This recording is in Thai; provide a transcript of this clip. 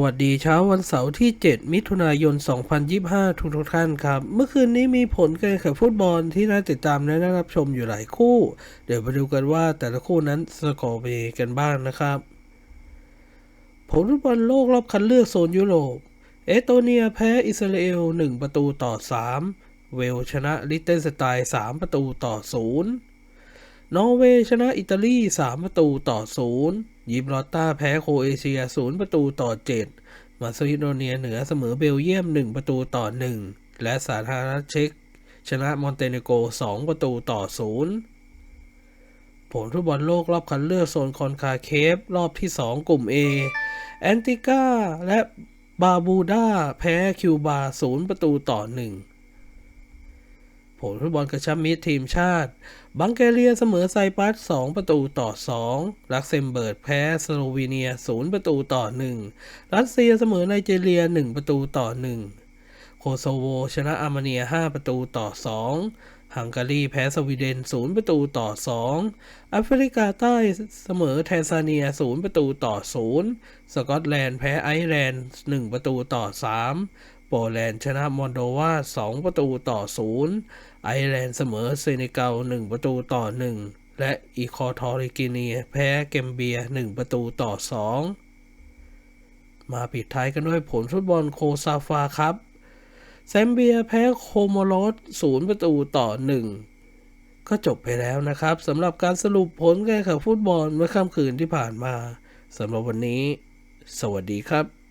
วัสดีเช้าวันเสาร์ที่ 7 มิถุนายน 2025 ทุกทุกท่านครับ เมื่อคืนนี้มีผลการแข่งขันฟุตบอลที่น่าติดตามและน่ารับชมอยู่หลายคู่ เดี๋ยวมาดูกันว่าแต่ละคู่นั้นสกอร์เป็นกันบ้างนะครับ ผลฟุตบอลโลกรอบคัดเลือกโซนยุโรป เอสโตเนียแพ้อิสราเอล 1 ประตูต่อ 3 เวลชนะลิเทนสไตน์3ประตูต่อ 0 นอร์เวย์ชนะอิตาลี 3 ประตูต่อ 0 ยิบรอตตาแพ้โคเอเชีย 0 ประตูต่อ 7 มาซิโดเนียเหนือเสมอเบลเยียม 1 ประตูต่อ 1 และสาธารณรัฐเช็ก ชนะมอนเตเนโก 2 ประตูต่อ 0 ผลฟุตบอลโลกรอบคัดเลือกโซนคอนคาเคฟรอบที่ 2 กลุ่ม A แอนติกาและบาบูดาแพ้คิวบา 0 ประตูต่อ 1 ผลฟุตบอลกระชับมิตรทีมชาติ บังแกเรียเสมอไซปรัส 2 ประตูต่อ 2 ลักเซมเบิร์กแพ้สโลวีเนีย 0 ประตูต่อ 1 รัสเซียเสมอไนจีเรีย 1 ประตูต่อ 1 โคโซโว ชนะอาร์เมเนีย 5 ประตูต่อ 2 ฮังการีแพ้สวีเดน 0 ประตูต่อ 2 แอฟริกาใต้เสมอแทนซาเนีย 0 ประตูต่อ 0 สกอตแลนด์แพ้ไอร์แลนด์ 1 ประตูต่อ 3 โปแลนด์ชนะมอนโดวา 2 ประตูต่อ 0 ไอร์แลนด์เสมอเซเนกัล 1 ประตูต่อ 1 และอีคอทอริกิเนีย แพ้เกมเบีย 1 ประตูต่อ 2 มาปิดท้ายกันด้วยผลฟุตบอลโคซาฟาครับแซมเบียแพ้โคโมโรส0 ประตูต่อ 1 ก็จบไปแล้วนะครับสำหรับการสรุปผลการแข่งขันฟุตบอลเมื่อค่ำคืนที่ผ่านมาสำหรับวันนี้ สวัสดีครับ